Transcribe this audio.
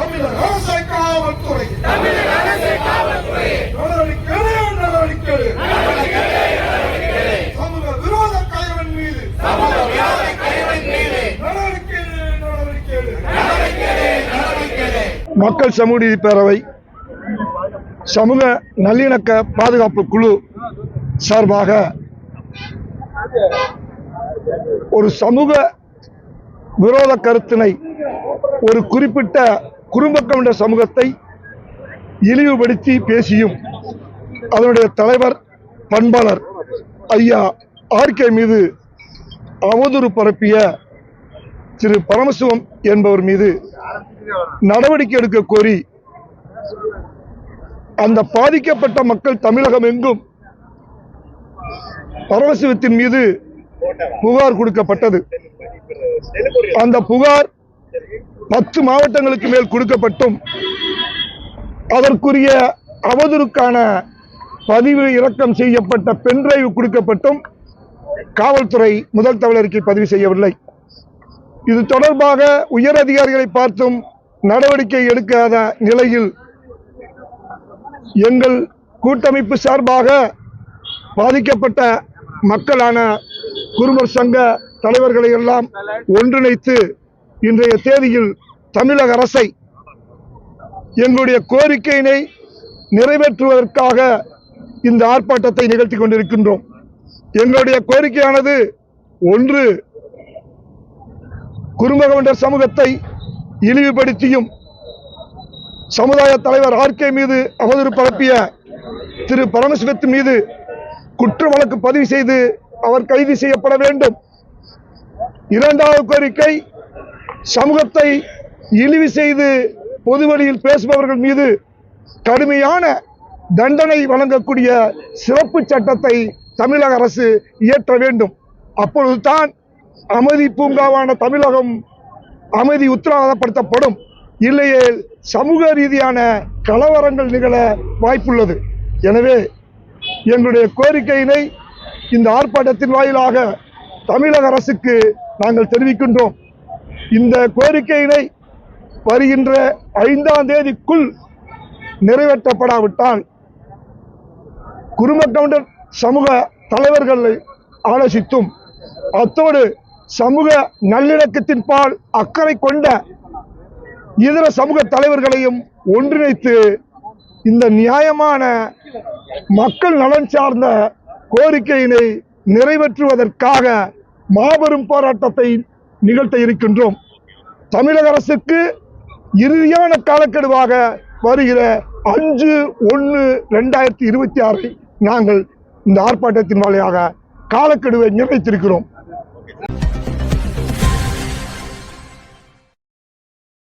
தமிழர் அரசை காவல்துறை. நடவடிக்கை நடவடிக்கை சமூக விரோத கயவன் மீது. நடவடிக்கை நடவடிக்கை மக்கள் சமூக நீதி பேரவை சமூக நல்லிணக்க பாதுகாப்பு குழு சார்பாக ஒரு சமூக விரோத கருத்தினை ஒரு குறிப்பிட்ட குறும்பக்கம் என்ற சமூகத்தை இழிவுபடுத்தி பேசியும் அதனுடைய தலைவர் பண்பாளர் ஐயா ஆர்கே மீது அவதூறு பரப்பிய திரு பரமசிவம் என்பவர் மீது நடவடிக்கை எடுக்க கோரி அந்த பாதிக்கப்பட்ட மக்கள் தமிழகம் எங்கும் பரமசிவத்தின் மீது புகார் கொடுக்கப்பட்டது. அந்த புகார் பத்து மாவட்டங்களுக்கு மேல் கொடுக்கப்பட்டும். அதற்குரிய அவதூறுக்கான பதிவு இறக்கம் செய்யப்பட்ட பென்டிரைவ் கொடுக்கப்பட்டும். காவல்துறை முதல் தவறறிக்கை பதிவு செய்யவில்லை. இது தொடர்பாக உயர் அதிகாரிகளை பார்த்தும் நடவடிக்கை எடுக்காத நிலையில் எங்கள் கூட்டமைப்பு சார்பாக பாதிக்கப்பட்ட மக்களான குருமர் சங்க தலைவர்களை எல்லாம் ஒன்றிணைத்து இன்றைய தேதியில் தமிழக அரசை எங்களுடைய கோரிக்கையினை நிறைவேற்றுவதற்காக இந்த ஆர்ப்பாட்டத்தை நிகழ்த்தி கொண்டிருக்கின்றோம். எங்களுடைய கோரிக்கையானது ஒன்று குறும்பகவண்டர் சமூகத்தை இழிவுபடுத்தியும் சமுதாய தலைவர் ஆர்கே மீது அவதூறு பரப்பிய திரு பரமசிவத்தின் மீது குற்ற வழக்கு பதிவு செய்து அவர் கைது செய்யப்பட வேண்டும். இரண்டாவது கோரிக்கை சமூகத்தை இழிவு செய்து பொது வழியில் பேசுபவர்கள் மீது கடுமையான தண்டனை வழங்கக்கூடிய சிறப்பு சட்டத்தை தமிழக அரசு இயற்ற வேண்டும். அப்பொழுதுதான் அமைதி பூங்காவான தமிழகம் அமைதி உத்தரவாதப்படுத்தப்படும். இல்லையே சமூக ரீதியான கலவரங்கள் நிகழ வாய்ப்புள்ளது. எனவே எங்களுடைய கோரிக்கையினை இந்த ஆர்ப்பாட்டத்தின் வாயிலாக தமிழக அரசுக்கு நாங்கள் தெரிவிக்கின்றோம். இந்த கோரிக்கையினை வருகின்ற ஐந்தாம் தேதிக்குள் நிறைவேற்றப்படாவிட்டால் குடும்ப கவுண்டர் சமூக தலைவர்களை ஆலோசித்தும் அத்தோடு சமூக நல்லிணக்கத்தின் பால் அக்கறை கொண்ட இதர சமூக தலைவர்களையும் ஒன்றிணைத்து இந்த நியாயமான மக்கள் நலன் சார்ந்த கோரிக்கையினை நிறைவேற்றுவதற்காக மாபெரும் போராட்டத்தை நிகழ்த்த இருக்கின்றோம். தமிழக அரசுக்கு இறுதியான காலக்கெடுவாக வருகிற அஞ்சு ஒன்று ரெண்டாயிரத்தி இருபத்தி ஆறை நாங்கள் இந்த ஆர்ப்பாட்டத்தின் வழியாக காலக்கெடுவை நிர்ணயித்திருக்கிறோம்.